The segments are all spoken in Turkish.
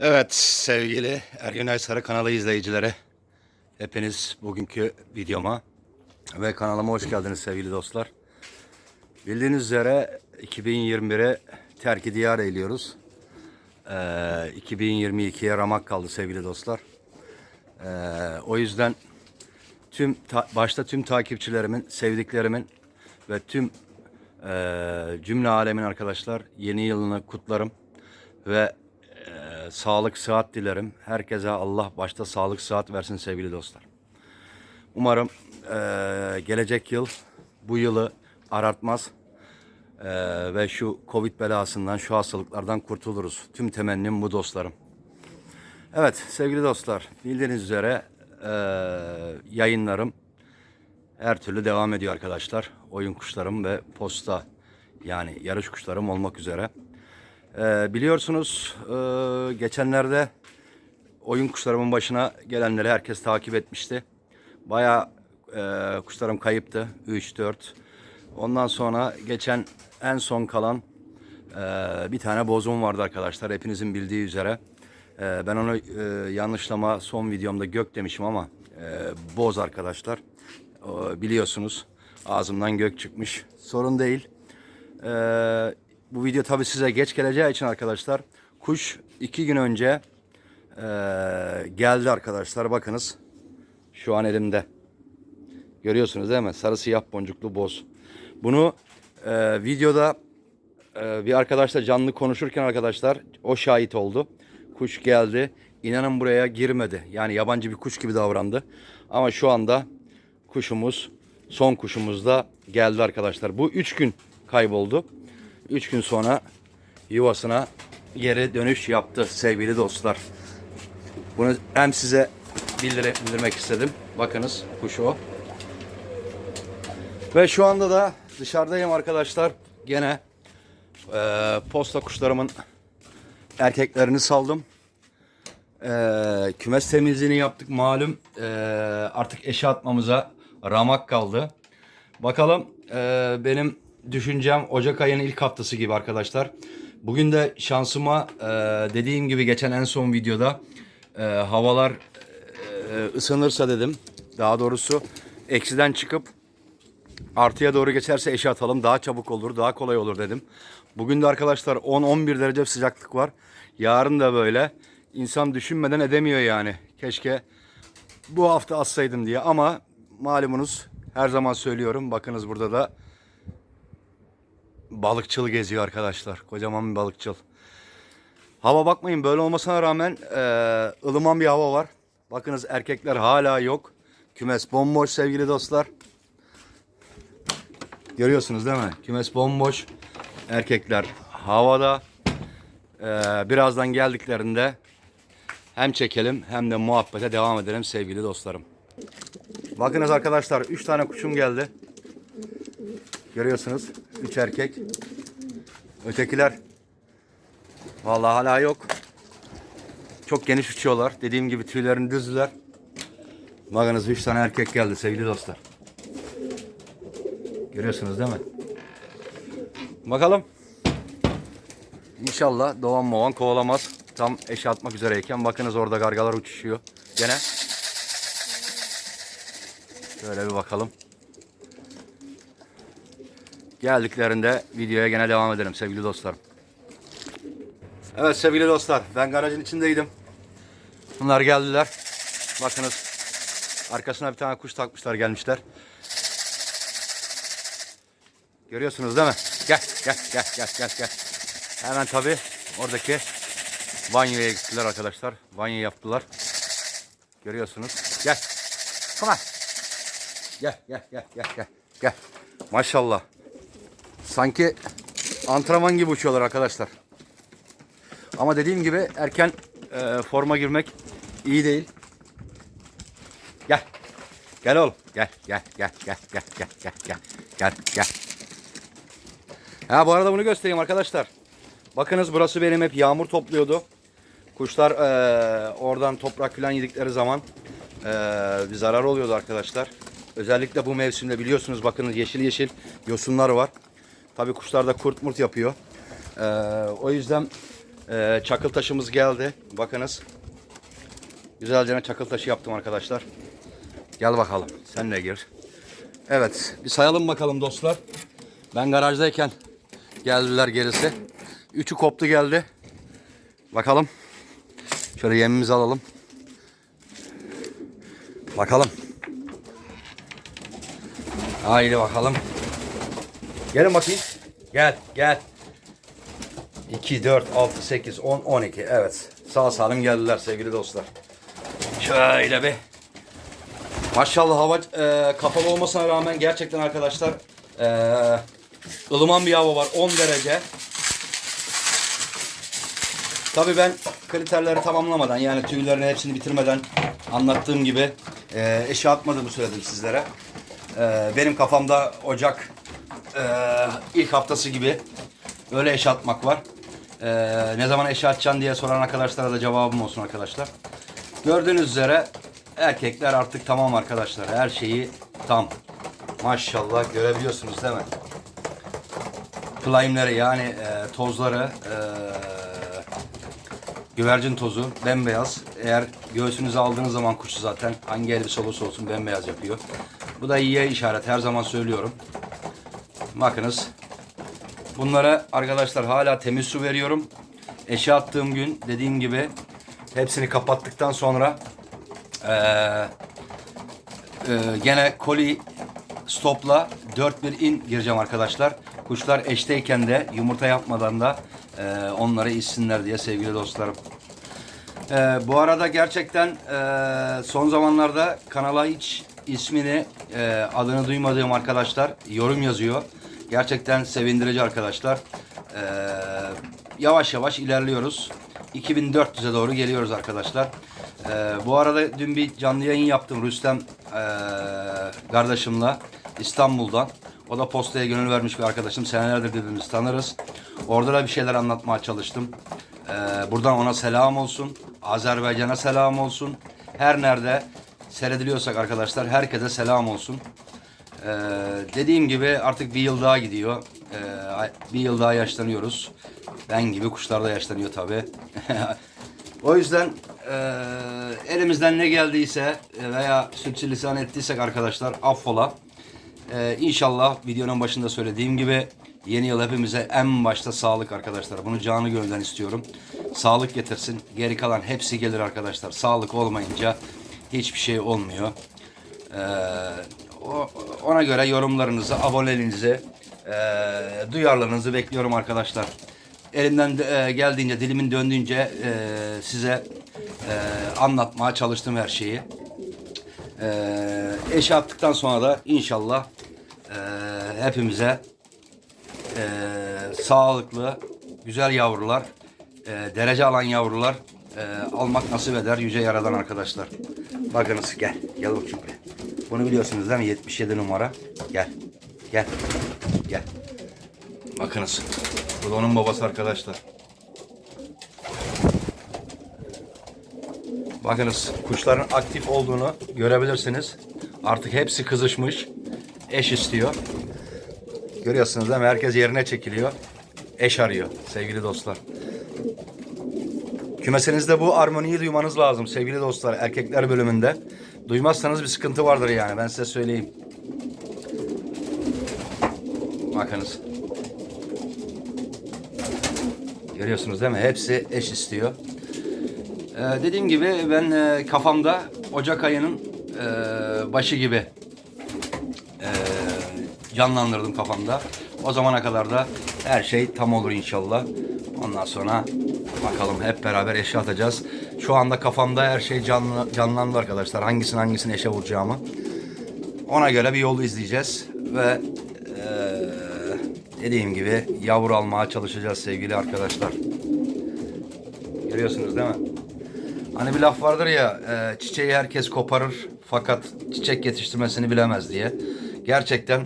Evet sevgili Ergün Sarı kanalı izleyicileri. Hepiniz bugünkü videoma ve kanalıma hoş geldiniz sevgili dostlar. Bildiğiniz üzere 2021'e terki diyar eyliyoruz. Ee, 2022'ye ramak kaldı sevgili dostlar. Ee, o yüzden tüm ta- başta tüm takipçilerimin, sevdiklerimin ve tüm e, cümle alemin arkadaşlar yeni yılını kutlarım ve sağlık sıhhat dilerim. Herkese Allah başta sağlık sıhhat versin sevgili dostlar. Umarım e, gelecek yıl bu yılı aratmaz e, ve şu Covid belasından, şu hastalıklardan kurtuluruz. Tüm temennim bu dostlarım. Evet sevgili dostlar bildiğiniz üzere e, yayınlarım her türlü devam ediyor arkadaşlar. Oyun kuşlarım ve posta yani yarış kuşlarım olmak üzere. E, biliyorsunuz e, geçenlerde oyun kuşlarımın başına gelenleri herkes takip etmişti. Baya kuşlarım kayıptı. 3-4. Ondan sonra geçen en son kalan e, bir tane bozum vardı arkadaşlar. Hepinizin bildiği üzere. E, ben onu e, yanlışlama son videomda gök demişim ama e, boz arkadaşlar. O, biliyorsunuz ağzımdan gök çıkmış. Sorun değil. E, bu video tabi size geç geleceği için arkadaşlar. Kuş iki gün önce e, geldi arkadaşlar. Bakınız. Şu an elimde. Görüyorsunuz değil mi? Sarı siyah boncuklu boz. Bunu e, videoda e, bir arkadaşla canlı konuşurken arkadaşlar o şahit oldu. Kuş geldi. İnanın buraya girmedi. Yani yabancı bir kuş gibi davrandı. Ama şu anda kuşumuz son kuşumuz da geldi arkadaşlar. Bu üç gün kayboldu. Üç gün sonra yuvasına geri dönüş yaptı sevgili dostlar. Bunu hem size bildirmek istedim. Bakınız kuş o. Ve şu anda da dışarıdayım arkadaşlar. Gene e, posta kuşlarımın erkeklerini saldım. E, kümes temizliğini yaptık malum. E, artık eşe atmamıza ramak kaldı. Bakalım e, benim düşüncem Ocak ayının ilk haftası gibi arkadaşlar. Bugün de şansıma e, dediğim gibi geçen en son videoda e, havalar e, ısınırsa dedim. Daha doğrusu eksiden çıkıp artıya doğru geçerse eşe atalım. Daha çabuk olur, daha kolay olur dedim. Bugün de arkadaşlar 10-11 derece sıcaklık var. Yarın da böyle. İnsan düşünmeden edemiyor yani. Keşke bu hafta atsaydım diye ama malumunuz her zaman söylüyorum. Bakınız burada da balıkçıl geziyor arkadaşlar. Kocaman bir balıkçıl. Hava bakmayın böyle olmasına rağmen e, ılıman bir hava var. Bakınız erkekler hala yok. Kümes bomboş sevgili dostlar. Görüyorsunuz değil mi? Kümes bomboş. Erkekler havada. E, birazdan geldiklerinde hem çekelim hem de muhabbete devam edelim sevgili dostlarım. Bakınız arkadaşlar 3 tane kuşum geldi. Görüyorsunuz 3 erkek. Ötekiler Vallahi hala yok. Çok geniş uçuyorlar. Dediğim gibi tüylerini düzdüler. Bakınız 3 tane erkek geldi sevgili dostlar. Görüyorsunuz değil mi? Bakalım. İnşallah doğan movan kovalamaz. Tam eşe atmak üzereyken bakınız orada gargalar uçuşuyor. Gene. Şöyle bir bakalım. Geldiklerinde videoya gene devam edelim sevgili dostlarım. Evet sevgili dostlar ben garajın içindeydim. Bunlar geldiler. Bakınız arkasına bir tane kuş takmışlar gelmişler. Görüyorsunuz değil mi? Gel gel gel gel gel gel. Hemen tabi oradaki banyoya gittiler arkadaşlar. Banyo yaptılar. Görüyorsunuz. Gel. Come on. Gel gel gel gel gel. Gel. Maşallah. Sanki antrenman gibi uçuyorlar arkadaşlar. Ama dediğim gibi erken e, forma girmek iyi değil. Gel. Gel oğlum. Gel gel gel gel gel gel gel gel gel gel. Ha bu arada bunu göstereyim arkadaşlar. Bakınız burası benim hep yağmur topluyordu. Kuşlar e, oradan toprak falan yedikleri zaman e, bir zarar oluyordu arkadaşlar. Özellikle bu mevsimde biliyorsunuz bakınız yeşil yeşil yosunlar var. Tabii kuşlar da kurt murt yapıyor. E, o yüzden Ee, çakıl taşımız geldi. Bakınız. Güzelce çakıl taşı yaptım arkadaşlar. Gel bakalım. Sen de gir. Evet. Bir sayalım bakalım dostlar. Ben garajdayken geldiler gerisi. Üçü koptu geldi. Bakalım. Şöyle yemimizi alalım. Bakalım. Haydi bakalım. Gelin bakayım. Gel, gel. 2, 4, 6, 8, 10, 12. Evet. Sağ salim geldiler sevgili dostlar. Şöyle bir. Maşallah hava e, kapalı olmasına rağmen gerçekten arkadaşlar e, ılıman bir hava var. 10 derece. Tabii ben kriterleri tamamlamadan yani tüylerin hepsini bitirmeden anlattığım gibi e, eşe atmadığımı söyledim sizlere. E, benim kafamda Ocak ilk haftası gibi öyle eşe atmak var. E, ne zaman eşe atacaksın diye soran arkadaşlara da cevabım olsun arkadaşlar. Gördüğünüz üzere erkekler artık tamam arkadaşlar. Her şeyi tam. Maşallah görebiliyorsunuz değil mi? Flame'leri yani e, tozları e, güvercin tozu bembeyaz. Eğer göğsünüze aldığınız zaman kuşu zaten hangi elbise olursa olsun bembeyaz yapıyor. Bu da iyiye işaret. Her zaman söylüyorum. Bakınız. Bunlara arkadaşlar hala temiz su veriyorum. Eşe attığım gün dediğim gibi hepsini kapattıktan sonra ee, gene koli stopla 4-1 in gireceğim arkadaşlar. Kuşlar eşteyken de yumurta yapmadan da e, onları içsinler diye sevgili dostlarım. Ee, bu arada gerçekten e, son zamanlarda kanala hiç ismini e, adını duymadığım arkadaşlar yorum yazıyor. Gerçekten sevindirici arkadaşlar. Ee, yavaş yavaş ilerliyoruz. 2400'e doğru geliyoruz arkadaşlar. Ee, bu arada dün bir canlı yayın yaptım Rüstem e, kardeşimle İstanbul'dan. O da postaya gönül vermiş bir arkadaşım. Senelerdir birbirimizi tanırız. Orada da bir şeyler anlatmaya çalıştım. Ee, buradan ona selam olsun. Azerbaycan'a selam olsun. Her nerede seyrediliyorsak arkadaşlar herkese selam olsun. Ee, dediğim gibi artık bir yıl daha gidiyor. Ee, bir yıl daha yaşlanıyoruz. Ben gibi kuşlar da yaşlanıyor tabi. o yüzden e, elimizden ne geldiyse veya sürçülisan ettiysek arkadaşlar affola. Ee, inşallah videonun başında söylediğim gibi yeni yıl hepimize en başta sağlık arkadaşlar. Bunu canı gönülden istiyorum. Sağlık getirsin. Geri kalan hepsi gelir arkadaşlar. Sağlık olmayınca hiçbir şey olmuyor. Ee, ona göre yorumlarınızı, aboneliğinizi, e, duyarlılığınızı bekliyorum arkadaşlar. Elimden de, e, geldiğince, dilimin döndüğünce e, size e, anlatmaya çalıştım her şeyi. E, eşe attıktan sonra da inşallah e, hepimize e, sağlıklı, güzel yavrular, e, derece alan yavrular e, almak nasip eder Yüce Yaradan arkadaşlar. Bakınız gel, gel bakayım buraya. Bunu biliyorsunuz değil mi? 77 numara. Gel, gel, gel. Bakınız. Bu da onun babası arkadaşlar. Bakınız kuşların aktif olduğunu görebilirsiniz. Artık hepsi kızışmış. Eş istiyor. Görüyorsunuz değil mi? Herkes yerine çekiliyor. Eş arıyor sevgili dostlar. Kümesinizde bu armoniyi duymanız lazım sevgili dostlar. Erkekler bölümünde. Duymazsanız bir sıkıntı vardır yani ben size söyleyeyim. Bakınız. Görüyorsunuz değil mi? Hepsi eş istiyor. Ee, dediğim gibi ben e, kafamda Ocak ayının e, başı gibi e, canlandırdım kafamda. O zamana kadar da her şey tam olur inşallah. Ondan sonra bakalım hep beraber eşe atacağız. Şu anda kafamda her şey canlı, canlandı arkadaşlar. Hangisini hangisini eşe vuracağımı. Ona göre bir yolu izleyeceğiz ve e, dediğim gibi yavru almaya çalışacağız sevgili arkadaşlar. Görüyorsunuz değil mi? Hani bir laf vardır ya, e, çiçeği herkes koparır fakat çiçek yetiştirmesini bilemez diye. Gerçekten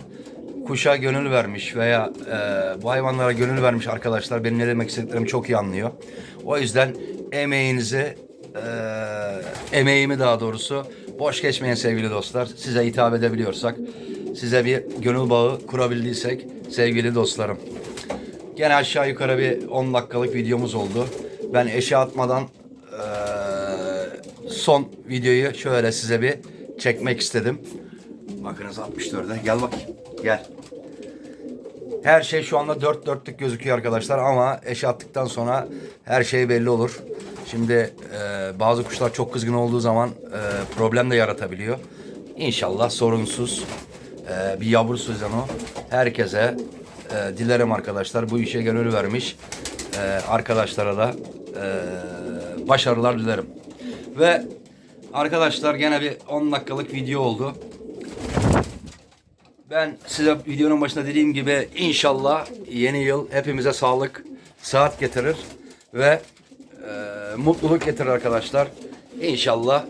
kuşa gönül vermiş veya e, bu hayvanlara gönül vermiş arkadaşlar benim ne demek istediklerimi çok iyi anlıyor. O yüzden emeğinizi, e, emeğimi daha doğrusu boş geçmeyin sevgili dostlar. Size hitap edebiliyorsak, size bir gönül bağı kurabildiysek sevgili dostlarım. Gene aşağı yukarı bir 10 dakikalık videomuz oldu. Ben eşe atmadan eee, son videoyu şöyle size bir çekmek istedim. Bakınız 64'e. Gel bak. Gel. Her şey şu anda dört dörtlük gözüküyor arkadaşlar ama eşe attıktan sonra her şey belli olur. Şimdi e, bazı kuşlar çok kızgın olduğu zaman e, problem de yaratabiliyor. İnşallah sorunsuz e, bir yavru o. Herkese e, dilerim arkadaşlar bu işe gönül vermiş e, arkadaşlara da e, başarılar dilerim. Ve arkadaşlar gene bir 10 dakikalık video oldu. Ben size videonun başında dediğim gibi inşallah yeni yıl hepimize sağlık, sıhhat getirir ve e, mutluluk getirir arkadaşlar. İnşallah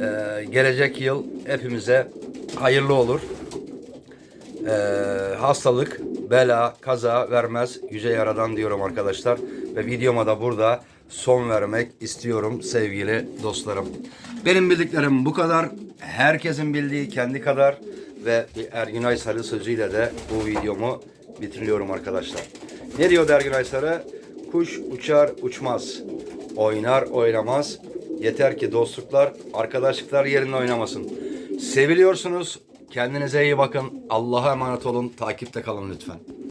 e, gelecek yıl hepimize hayırlı olur. E, hastalık, bela, kaza vermez Yüce Yaradan diyorum arkadaşlar. Ve videoma da burada son vermek istiyorum sevgili dostlarım. Benim bildiklerim bu kadar. Herkesin bildiği kendi kadar. Ve Ergün Aysar'ı sözüyle de bu videomu bitiriyorum arkadaşlar. Ne diyor Ergün Aysar'ı? Kuş uçar uçmaz. Oynar oynamaz. Yeter ki dostluklar, arkadaşlıklar yerinde oynamasın. Seviliyorsunuz. Kendinize iyi bakın. Allah'a emanet olun. Takipte kalın lütfen.